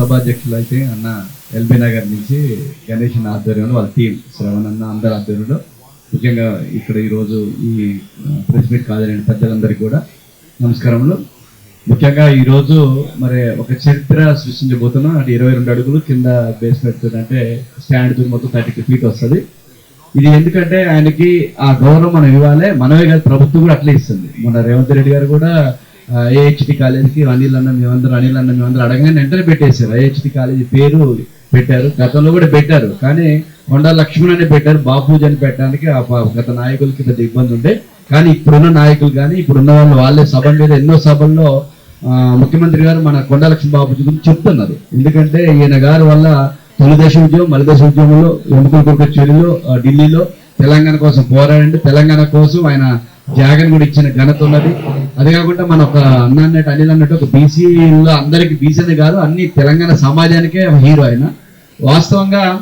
సభాధ్యక్షులు అయితే అన్న ఎల్బీ నగర్ నుంచి గణేష్ ఆధ్వర్యంలో వాళ్ళ టీం శ్రవణ్ అన్న అందరి ఆధ్వర్యంలో. ముఖ్యంగా ఇక్కడ ఈరోజు ఈ ప్రెస్ మీట్ కాదని పెద్దలందరికీ కూడా నమస్కారములు. ముఖ్యంగా ఈరోజు మరి ఒక చరిత్ర సృష్టించబోతున్నాం అంటే ఇరవై రెండు అడుగులు కింద బేస్మెంట్ అంటే స్టాండ్ మొత్తం థర్టీ ఫీట్ వస్తుంది. ఇది ఎందుకంటే ఆయనకి ఆ గౌరవం మనం ఇవ్వాలి మనమే కాదు ప్రభుత్వం కూడా అట్లే ఇస్తుంది. మన రేవంత్ రెడ్డి గారు కూడా ఏహెచ్డి కాలేజీకి అనిల్ అన్న మేమందరూ అనిల్ అన్న మేమందరూ అడగానే వెంటనే పెట్టేశారు. ఏహెచ్డి కాలేజీ పేరు పెట్టారు. గతంలో కూడా పెట్టారు. కానీ కొండా లక్ష్మణ్ అని పెట్టారు. బాపూజ్ అని పెట్టడానికి ఆ గత నాయకులకి పెద్ద ఇబ్బంది ఉండే. కానీ ఇప్పుడున్న నాయకులు కానీ ఇప్పుడున్న వాళ్ళు వాళ్ళే సభ మీద ఎన్నో సభల్లో ముఖ్యమంత్రి గారు మన కొండా లక్ష్మణ్ బాపూజీ గురించి చెప్తున్నారు. ఎందుకంటే ఈయన గారి వల్ల తొలిదేశ ఉద్యమం మలిదేశ ఉద్యమంలో ఎముకల కొడుకు చెరువులో ఢిల్లీలో తెలంగాణ కోసం పోరాడండి. తెలంగాణ కోసం ఆయన త్యాగం కూడా ఇచ్చిన ఘనత ఉన్నది. అదే కాకుండా మన ఒక అన్న అన్నట్టు అనిల్ అన్నట్టు ఒక బీసీలో అందరికి బీసీ అని కాదు అన్ని తెలంగాణ సమాజానికే హీరో ఆయన. వాస్తవంగా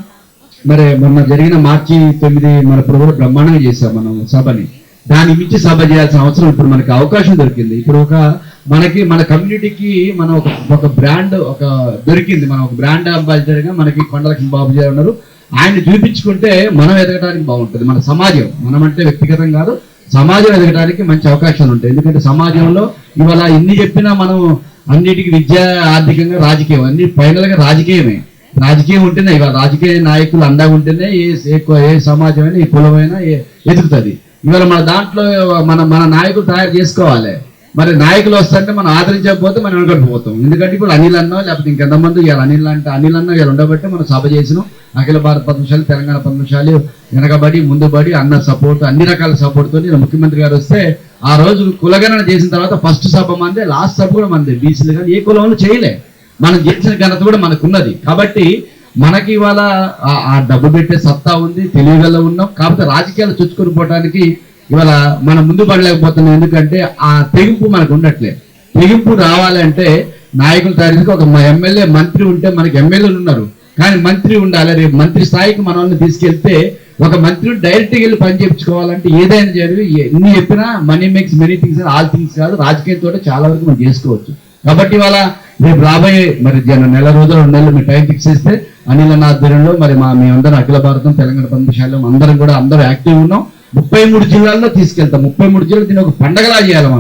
మరి మొన్న జరిగిన మార్చి తొమ్మిది మన ఇప్పుడు బ్రహ్మాండంగా చేశాం మనం సభని. దాని మించి సభ చేయాల్సిన అవసరం ఇప్పుడు మనకి అవకాశం దొరికింది. ఇప్పుడు ఒక మనకి మన కమ్యూనిటీకి మనం ఒక ఒక బ్రాండ్ ఒక దొరికింది. మనం ఒక బ్రాండ్ అంబాసిడర్గా మనకి కొండలక్ష్మి బాబు గారు ఉన్నారు. ఆయన చూపించుకుంటే మనం ఎదగడానికి బాగుంటుంది. మన సమాజం మనం అంటే వ్యక్తిగతం కాదు. సమాజం ఎదగడానికి మంచి అవకాశాలు ఉంటాయి. ఎందుకంటే సమాజంలో ఇవాళ ఎన్ని చెప్పినా మనం అన్నిటికీ విద్య ఆర్థికంగా రాజకీయం అన్ని ఫైనల్గా రాజకీయమే. రాజకీయం ఉంటేనే ఇవాళ రాజకీయ నాయకులు అండగా ఉంటేనే ఏ ఏ- ఏ సమాజమైనా ఏ కులమైనా ఎదుగుతుంది. ఇవాళ మన దాంట్లో మన మన నాయకులు తయారు చేసుకోవాలి. మరి నాయకులు వస్తుంటే మనం ఆదరించకపోతే మనం వెనకడిపోతాం ఎందుకంటే ఇప్పుడు అనిల్ అన్నా లేకపోతే ఇంకెంతమంది ఇవాళ అనిల్ అంటే అనిల్ అన్న ఇవాళ ఉండబట్టి మనం సభ చేసినాం. అఖిల భారత పద్మశాలి తెలంగాణ పద్మశాలి వెనకబడి ముందుబడి అన్న సపోర్ట్ అన్ని రకాల సపోర్ట్తో నేను ముఖ్యమంత్రి గారు వస్తే ఆ రోజు కులగణన చేసిన తర్వాత ఫస్ట్ సభ మందే లాస్ట్ సభ కూడా మందే. బీసీలు కానీ ఏ కులంలో చేయలే. మనం చేసిన ఘనత కూడా మనకున్నది. కాబట్టి మనకి ఇవాళ ఆ- ఆ డబ్బు పెట్టే సత్తా ఉంది తెలివిగల ఉన్నాం. కాకపోతే రాజకీయాలు చుచ్చుకొని పోవడానికి ఇవాళ మనం ముందు పడలేకపోతున్నాం. ఎందుకంటే ఆ తెగింపు మనకు ఉండట్లే తెగింపు రావాలంటే నాయకుల తయారు ఒక ఎమ్మెల్యే మంత్రి ఉంటే మనకి ఎమ్మెల్యేలు ఉన్నారు. కానీ మంత్రి ఉండాలి. రేపు మంత్రి స్థాయికి మనల్ని తీసుకెళ్తే ఒక మంత్రి డైరెక్ట్గా వెళ్ళి పని చేయించుకోవాలంటే ఏదైనా జరిగి ఎన్ని చెప్పినా money makes many things all things కాదు. రాజకీయంతో చాలా వరకు మనం చేసుకోవచ్చు. కాబట్టి ఇవాళ రేపు రాబోయే మరి నెల రోజులు రెండు నెలలు మీ టైం ఫిక్స్ చేస్తే అనిల్ అన్న ఆధ్వర్యంలో మరి మా మేమందరం అందరం అఖిల భారతం తెలంగాణ పంపశాలం అందరం కూడా అందరూ యాక్టివ్ ఉన్నాం. ముప్పై మూడు జిల్లాల్లో తీసుకెళ్తాం. ముప్పై మూడు జిల్లాలు దీన్ని ఒక పండగలా చేయాలి మనం.